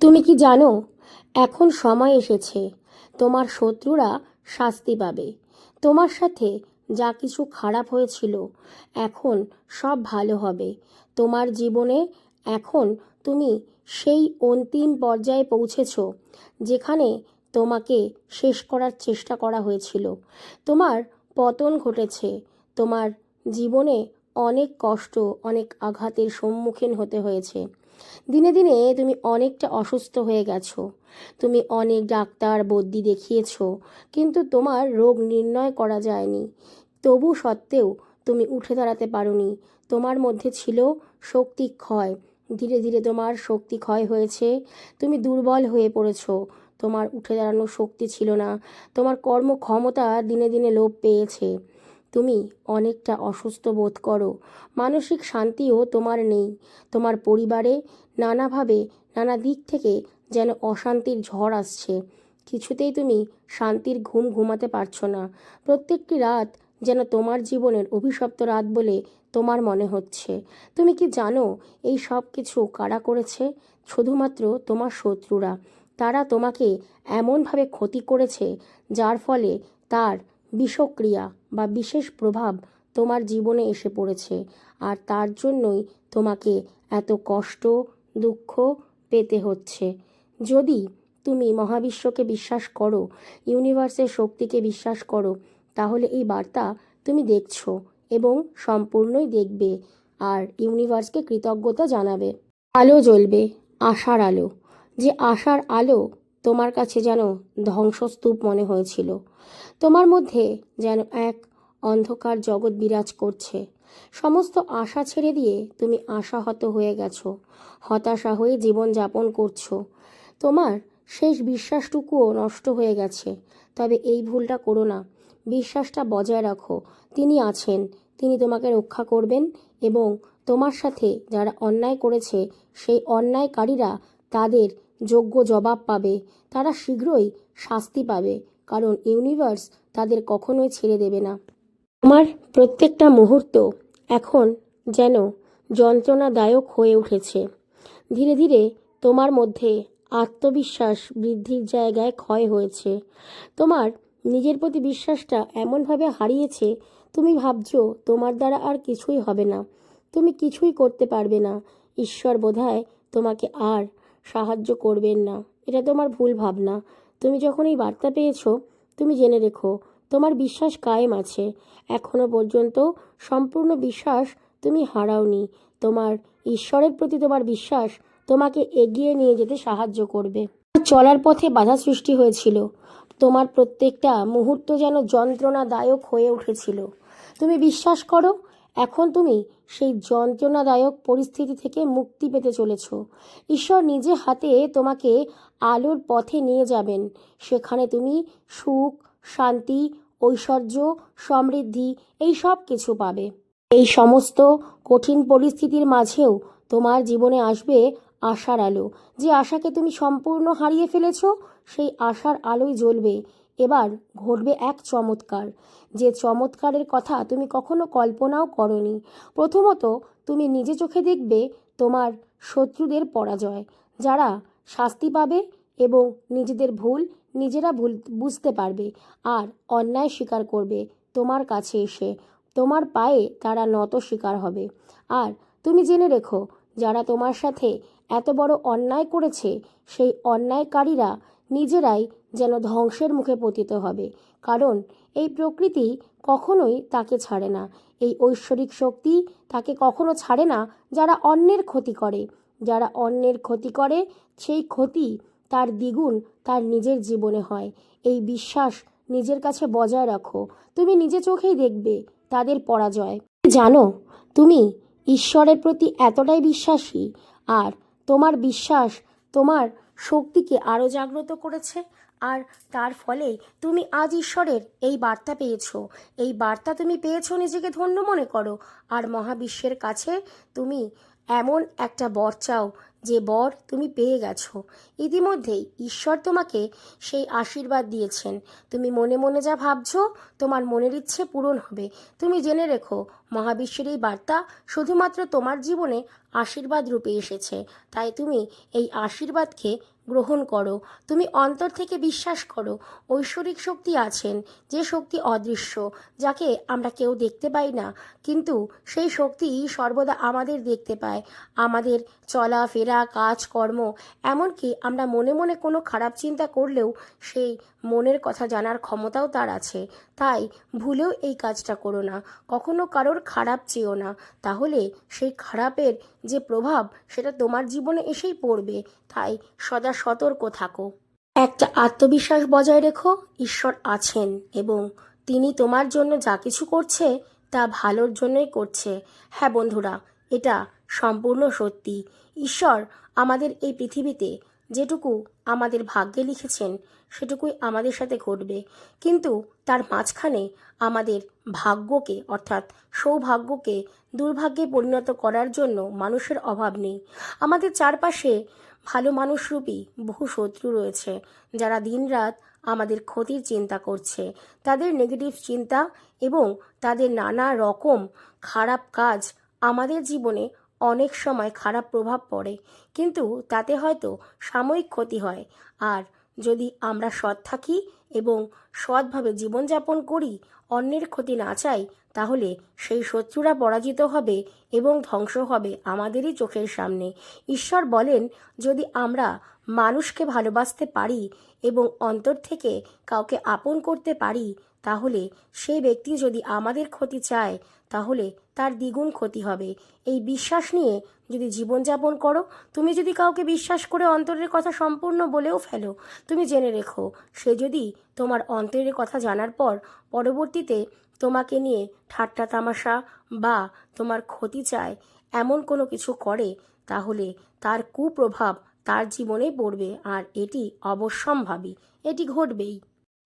তুমি কি জানো, এখন সময় এসেছে, তোমার শত্রুরা শাস্তি পাবে। তোমার সাথে যা কিছু খারাপ হয়েছিল, এখন সব ভালো হবে। তোমার জীবনে এখন তুমি সেই অন্তিম পর্যায়ে পৌঁছেছ, যেখানে তোমাকে শেষ করার চেষ্টা করা হয়েছিল। তোমার পতন ঘটেছে, তোমার জীবনে অনেক কষ্ট, অনেক আঘাতের সম্মুখীন হতে হয়েছে। দিনে দিনে তুমি অনেকটা অসুস্থ হয়ে গেছো। তুমি অনেক ডাক্তার বদ্যি দেখিয়েছো, কিন্তু তোমার রোগ নির্ণয় করা যায়নি। তবু সত্ত্বেও তুমি উঠে দাঁড়াতে পারোনি। তোমার মধ্যে ছিল শক্তি ক্ষয়। ধীরে ধীরে তোমার শক্তি ক্ষয় হয়েছে। তুমি দুর্বল হয়ে পড়েছো। তোমার উঠে দাঁড়ানোর শক্তি ছিল না। তোমার কর্মক্ষমতা দিনে দিনে লোপ পেয়েছে। তুমি অনেকটা অসুস্থ বোধ করো। মানসিক শান্তিও তোমার নেই। তোমার পরিবারে নানাভাবে নানা দিক থেকে যেন অশান্তির ঝড় আসছে। কিছুতেই তুমি শান্তির ঘুম ঘুমাতে পারছ না। প্রত্যেকটি রাত যেন তোমার জীবনের অভিশপ্ত রাত বলে তোমার মনে হচ্ছে। তুমি কি জানো এই সব কিছু কারা করেছে? শুধুমাত্র তোমার শত্রুরা। তারা তোমাকে এমনভাবে ক্ষতি করেছে, যার ফলে তার বিষক্রিয়া বা বিশেষ প্রভাব তোমার জীবনে এসে পড়েছে, আর তার জন্যই তোমাকে এত কষ্ট, দুঃখ পেতে হচ্ছে। যদি তুমি মহাবিশ্বকে বিশ্বাস করো, ইউনিভার্সের শক্তিকে বিশ্বাস করো, তাহলে এই বার্তা তুমি দেখছ এবং সম্পূর্ণই দেখবে, আর ইউনিভার্সকে কৃতজ্ঞতা জানাবে। আলো জ্বলবে, আশার আলো। যে আশার আলো তোমার কাছে যেন ধ্বংসস্তূপ মনে হয়েছিল। তোমার মধ্যে যেন এক অন্ধকার জগৎ বিরাজ করছে। সমস্ত আশা ছেড়ে দিয়ে তুমি আশাহত হয়ে গেছো, হতাশা হয়ে জীবন যাপন করছ। তোমার শেষ বিশ্বাসটুকুও নষ্ট হয়ে গেছে। তবে এই ভুলটা করো না। বিশ্বাসটা বজায় রাখো। তিনি আছেন, তিনি তোমাকে রক্ষা করবেন এবং তোমার সাথে যারা অন্যায় করেছে, সেই অন্যায়কারীরা তাদের যোগ্য জবাব পাবে। তারা শীঘ্রই শাস্তি পাবে, কারণ ইউনিভার্স তাদের কখনোই ছেড়ে দেবে না। আমার প্রত্যেকটা মুহূর্ত এখন যেন যন্ত্রণাদায়ক হয়ে উঠেছে। ধীরে ধীরে তোমার মধ্যে আত্মবিশ্বাস বৃদ্ধির জায়গায় ক্ষয় হয়েছে। তোমার নিজের প্রতি বিশ্বাসটা এমনভাবে হারিয়েছে, তুমি ভাবছ তোমার দ্বারা আর কিছুই হবে না। তুমি কিছুই করতে পারবে না। ঈশ্বর বোধহয় তোমাকে আর সাহায্য করবেন না। এটা তোমার ভুল ভাবনা। তুমি যখন এই বার্তা পেয়েছ, তুমি জেনে রেখো, তোমার বিশ্বাস কায়েম আছে। এখনও পর্যন্ত সম্পূর্ণ বিশ্বাস তুমি হারাওনি। তোমার ঈশ্বরের প্রতি তোমার বিশ্বাস তোমাকে এগিয়ে নিয়ে যেতে সাহায্য করবে। চলার পথে বাধা সৃষ্টি হয়েছিল। তোমার প্রত্যেকটা মুহূর্ত যেন যন্ত্রণাদায়ক হয়ে উঠেছিল। তুমি বিশ্বাস করো এখন তুমি সেই যন্ত্রণাদায়ক পরিস্থিতি থেকে মুক্তি পেতে চলেছ। ঈশ্বর নিজে হাতে তোমাকে আলোর পথে নিয়ে যাবেন। সেখানে তুমি সুখ, শান্তি, ঐশ্বর্য, সমৃদ্ধি এই সব কিছু পাবে। এই সমস্ত কঠিন পরিস্থিতির মাঝেও তোমার জীবনে আসবে আশার আলো। যে আশাকে তুমি সম্পূর্ণ হারিয়ে ফেলেছ, সেই আশার আলোই জ্বলবে। এবার ঘটবে এক চমৎকার। যে চমৎকারের কথা তুমি কখনো কল্পনাও করনি, প্রথমত তুমি নিজে চোখে দেখবে তোমার শত্রুদের পরাজয়, যারা শাস্তি পাবে এবং নিজেদের ভুল নিজেরা ভুল বুঝতে পারবে আর অন্যায় স্বীকার করবে তোমার কাছে এসে। তোমার পায়ে তারা নত শিকার হবে। আর তুমি জেনে রেখো, যারা তোমার সাথে এত বড় অন্যায় করেছে, সেই অন্যায়কারীরা নিজেরাই যেন ধ্বংসের মুখে পতিত হবে। কারণ এই প্রকৃতি কখনোই তাকে ছাড়ে না। এই ঐশ্বরিক শক্তি তাকে কখনো ছাড়ে না যারা অন্যের ক্ষতি করে। যারা অন্যের ক্ষতি করে, সেই ক্ষতি তার দ্বিগুণ তার নিজের জীবনে হয়। এই বিশ্বাস নিজের কাছে বজায় রাখো। তুমি নিজে চোখেই দেখবে তাদের পরাজয়। জানো, তুমি ঈশ্বরের প্রতি এতটাই বিশ্বাসী। আর তোমার বিশ্বাস তোমার শক্তিকে আরও জাগ্রত করেছে। আর তার ফলে তুমি আজ ঈশ্বরের এই বার্তা পেয়েছ। এই বার্তা তুমি পেয়েছ নিজেকে ধন্য মনে করো। আর মহাবিশ্বের কাছে তুমি এমন একটা বর চাও যে বর তুমি পেয়ে গেছো। ইতিমধ্যেই ঈশ্বর তোমাকে সেই আশীর্বাদ দিয়েছেন। তুমি মনে মনে যা ভাবছ, তোমার মনের ইচ্ছে পূরণ হবে। তুমি জেনে রেখো, মহাবিশ্বের এই বার্তা শুধুমাত্র তোমার জীবনে আশীর্বাদ রূপে এসেছে। তাই তুমি এই আশীর্বাদকে গ্রহণ করো। তুমি অন্তর থেকে বিশ্বাস করো। ঐশ্বরিক শক্তি আছেন, যে শক্তি অদৃশ্য, যাকে আমরা কেউ দেখতে পাই না। কিন্তু সেই শক্তি সর্বদা আমাদের দেখতে পায়। আমাদের চলাফেরা কাজকর্ম এমনকি আমরা মনে মনে কোনো খারাপ চিন্তা করলেও সেই মনের কথা জানার ক্ষমতাও তার আছে। তাই ভুলেও এই কাজটা করো না। কখনো কারোর খারাপ চেয়েও না। তাহলে সেই খারাপের যে প্রভাব, সেটা তোমার জীবনে এসেই পড়বে। তাই সদা সতর্ক থাকো। একটা আত্মবিশ্বাস বজায় রেখো, ঈশ্বর আছেন এবং তিনি তোমার জন্য যা কিছু করছে, তা ভালোর জন্যই করছে। হ্যাঁ বন্ধুরা, এটা সম্পূর্ণ সত্যি। ঈশ্বর আমাদের এই পৃথিবীতে যেটুকু আমাদের ভাগ্যে লিখেছেন, সেটুকুই আমাদের সাথে ঘটবে। কিন্তু তার মাঝখানে আমাদের ভাগ্যকে, অর্থাৎ সৌভাগ্যকে দুর্ভাগ্যে পরিণত করার জন্য মানুষের অভাব নেই। আমাদের চারপাশে ভালো মানুষরূপী বহু শত্রু রয়েছে, যারা দিনরাত আমাদের ক্ষতির চিন্তা করছে। তাদের নেগেটিভ চিন্তা এবং তাদের নানা রকম খারাপ কাজ আমাদের জীবনে অনেক সময় খারাপ প্রভাব পড়ে। কিন্তু তাতে হয়তো সাময়িক ক্ষতি হয়। আর যদি আমরা সৎ থাকি এবং সৎভাবে জীবনযাপন করি, অন্যের ক্ষতি না চাই, তাহলে সেই শত্রুরা পরাজিত হবে এবং ধ্বংস হবে আমাদেরই চোখের সামনে। ঈশ্বর বলেন, যদি আমরা মানুষকে ভালোবাসতে পারি এবং অন্তর থেকে কাউকে আপন করতে পারি, তাহলে সেই ব্যক্তি যদি আমাদের ক্ষতি চায়, তাহলে তার দ্বিগুণ ক্ষতি হবে। এই বিশ্বাস নিয়ে যদি জীবনযাপন করো, তুমি যদি কাউকে বিশ্বাস করে অন্তরের কথা সম্পূর্ণ বলেও ফেলো, তুমি জেনে রেখো, সে যদি তোমার অন্তরের কথা জানার পর পরবর্তীতে তোমাকে নিয়ে ঠাট্টা তামাশা বা তোমার ক্ষতি চায়, এমন কোনো কিছু করে, তাহলে তার কুপ্রভাব তার জীবনেই পড়বে আর এটি অবশ্যম্ভাবী। এটি ঘটবেই।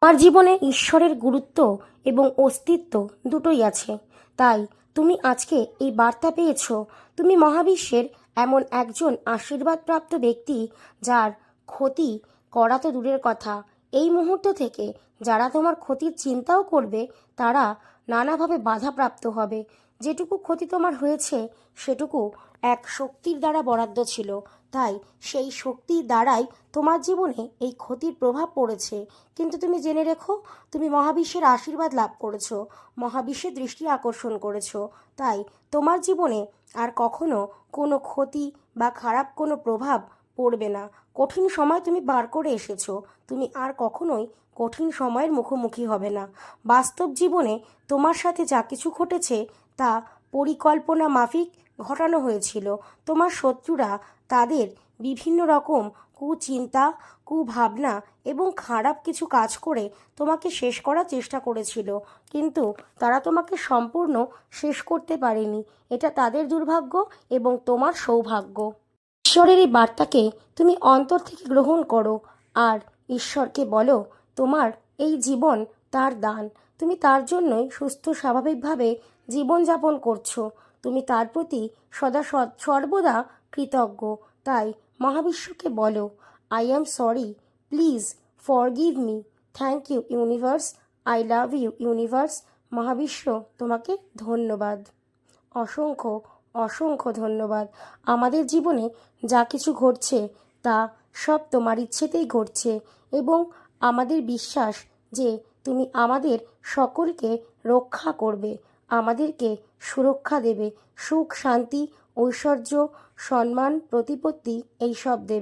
আমার জীবনে ঈশ্বরের গুরুত্ব এবং অস্তিত্ব দুটোই আছে। তাই তুমি আজকে এই বার্তা পেয়েছ। তুমি মহাবিশ্বের এমন একজন আশীর্বাদপ্রাপ্ত ব্যক্তি যার ক্ষতি করা তো দূরের কথা। এই মুহূর্ত থেকে যারা তোমার ক্ষতির চিন্তাও করবে, তারা নানাভাবে বাধাপ্রাপ্ত হবে। যেটুকু ক্ষতি তোমার হয়েছে, সেটুকু এক শক্তির দ্বারা বরাদ্দ ছিল। তাই সেই শক্তির দ্বারাই তোমার জীবনে এই ক্ষতির প্রভাব পড়েছে। কিন্তু তুমি জেনে রেখো, তুমি মহাবিশ্বের আশীর্বাদ লাভ করেছ মহাবিশ্বের দৃষ্টি আকর্ষণ করেছ। তাই তোমার জীবনে আর কখনো কোনো ক্ষতি বা খারাপ কোনো প্রভাব পড়বে না। কঠিন সময় তুমি বার করে এসেছ, তুমি আর কখনোই কঠিন সময়ের মুখোমুখি হবে না। বাস্তব জীবনে তোমার সাথে যা কিছু ঘটেছে তা পরিকল্পনা মাফিক ঘটানো হয়েছিল। তোমার শত্রুরা তাদের বিভিন্ন রকম কুচিন্তা, কুভাবনা এবং খারাপ কিছু কাজ করে তোমাকে শেষ করার চেষ্টা করেছিল। কিন্তু তারা তোমাকে সম্পূর্ণ শেষ করতে পারেনি। এটা তাদের দুর্ভাগ্য এবং তোমার সৌভাগ্য। ঈশ্বরের এই বার্তাকে তুমি অন্তর থেকে গ্রহণ করো আর ঈশ্বরকে বলো, তোমার এই জীবন তার দান। তুমি তার জন্যই সুস্থ, স্বাভাবিকভাবে জীবনযাপন করছ। তুমি তার প্রতি সদা সর্বদা কৃতজ্ঞ। তাই মহাবিশ্বকে বলো I am sorry please forgive me thank you universe I love you universe মহাবিশ্ব, তোমাকে ধন্যবাদ। অসংখ্য অসংখ্য ধন্যবাদ। আমাদের জীবনে যা কিছু ঘটছে, তা সব তোমার ইচ্ছেতেই ঘটছে এবং আমাদের বিশ্বাস যে তুমি আমাদের সকলকে রক্ষা করবে। আমাদেরকে সুরক্ষা দেবে সুখ শান্তি ঐশ্বর্য সম্মান প্রতিপত্তি এইসব দেবে।